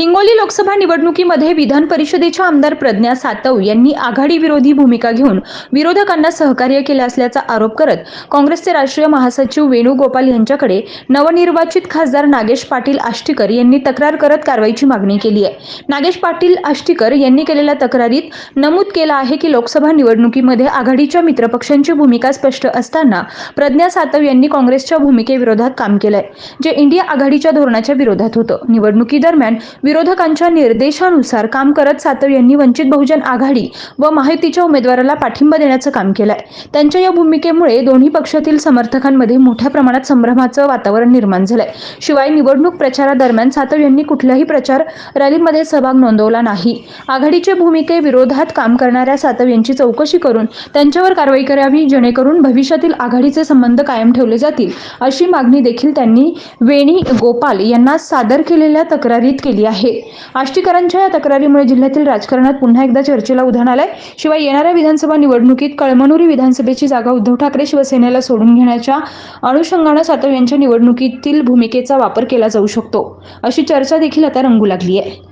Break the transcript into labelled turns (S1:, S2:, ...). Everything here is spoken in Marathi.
S1: हिंगोली लोकसभा निवडणुकीमध्ये विधान परिषदेच्या आमदार प्रज्ञा सातव यांनी आघाडी विरोधी भूमिका घेऊन विरोधकांना सहकार्य केले असल्याचा आरोप करत काँग्रेसचे राष्ट्रीय महासचिव वेणुगोपाल यांच्याकडे नवनिर्वाचित खासदार नागेश पाटील आष्टीकर यांनी तक्रार करत कारवाईची मागणी केली आहे. नागेश पाटील आष्टीकर यांनी केलेल्या तक्रारीत नमूद केलं आहे की लोकसभा निवडणुकीमध्ये आघाडीच्या मित्रपक्षांची भूमिका स्पष्ट असताना प्रज्ञा सातव यांनी काँग्रेसच्या भूमिकेविरोधात काम केलंय जे इंडिया आघाडीच्या धोरणाच्या विरोधात होतं. निवडणुकीदरम्यान विरोधकांच्या निर्देशानुसार काम करत सातव यांनी वंचित बहुजन आघाडी व माहितीच्या उमेदवाराला पाठिंबा देण्याचं काम केलंय. त्यांच्या या भूमिकेमुळे दोन्ही पक्षातील समर्थकांमध्ये मोठ्या प्रमाणात संभ्रमाचं वातावरण निर्माण झालंय. शिवाय निवडणूक प्रचारादरम्यान सातव यांनी कुठल्याही प्रचार रॅलीमध्ये सहभाग नोंदवला नाही. आघाडीच्या भूमिकेविरोधात काम करणाऱ्या सातव यांची चौकशी करून त्यांच्यावर कारवाई करावी जेणेकरून भविष्यातील आघाडीचे संबंध कायम ठेवले जातील अशी मागणी देखील त्यांनी वेणी गोपाल यांना सादर केलेल्या तक्रारीत केली आहे. आहे. आष्टीकरांच्या या तक्रारीमुळे जिल्ह्यातील राजकारणात पुन्हा एकदा चर्चेला उधाण आलंय. शिवाय येणाऱ्या विधानसभा निवडणुकीत कळमनुरी विधानसभेची जागा उद्धव ठाकरे शिवसेनेला सोडून घेण्याच्या अनुषंगानं सातव यांच्या निवडणुकीतील भूमिकेचा वापर केला जाऊ शकतो. अशी चर्चा देखील आता रंगू लागली आहे